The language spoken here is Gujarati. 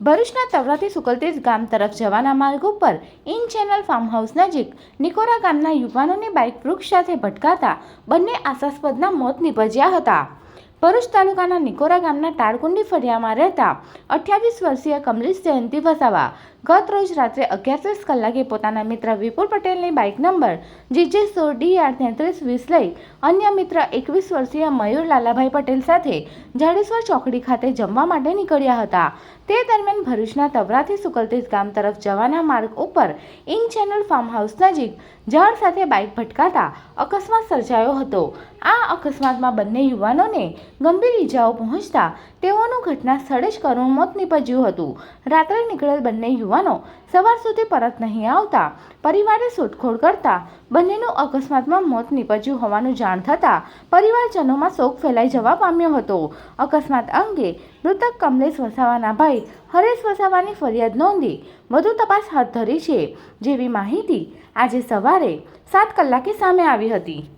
ભરૂચના તવરાથી સુકલતેજ ગામ તરફ જવાના માર્ગ ઉપર ઇન ચેનલ ફાર્મ હાઉસ નજીક નિકોરા ગામના યુવાનોની બાઇક વૃક્ષ સાથે ભટકાતા બંને આશાસ્પદના મોત નીપજ્યા હતા. ભરૂચ તાલુકાના નિકોરા ગામના ટાળકુંડી ફળિયામાં રહેતા અઠ્યાવીસ વર્ષીય કમલેશ જયંતિ વસાવા ગત રોજ રાત્રે અગિયાર કલાકે પોતાના મિત્ર વિપુલ પટેલની બાઇક નંબર જીજે સો ડી આર તેત્રીસ વીસ લઈ અન્ય મિત્ર એકવીસ વર્ષીય મયુર લાલાભાઈ પટેલ સાથે જાડેશ્વર ચોકડી ખાતે જમવા માટે નીકળ્યા હતા. તે દરમિયાન ભરૂચના તવરાથી સુકલતેજ ગામ તરફ જવાના માર્ગ ઉપર ઇન ચેનલ ફાર્મ હાઉસ નજીક ઝાડ સાથે બાઇક ભટકાતા અકસ્માત સર્જાયો હતો. આ અકસ્માતમાં બંને યુવાનોને ગંભીર ઈજાઓ પહોંચતા તેઓનું ઘટના સ્થળે જ કરુણ મોત નીપજ્યું હતું. રાત્રે નીકળેલ બંને યુવાનો સવાર સુધી પરત નહીં આવતા, પરિવારે શોધખોળ કરતા બંનેનું અકસ્માતમાં મોત નીપજ્યું હોવાનું જાણ થતાં પરિવારજનોમાં શોક ફેલાઈ જવા પામ્યો હતો. અકસ્માત અંગે મૃતક કમલેશ વસાવાના ભાઈ હરેશ વસાવાની ફરિયાદ નોંધી વધુ તપાસ હાથ ધરી છે. જેવી માહિતી આજે સવારે સાત કલાકે સામે આવી હતી.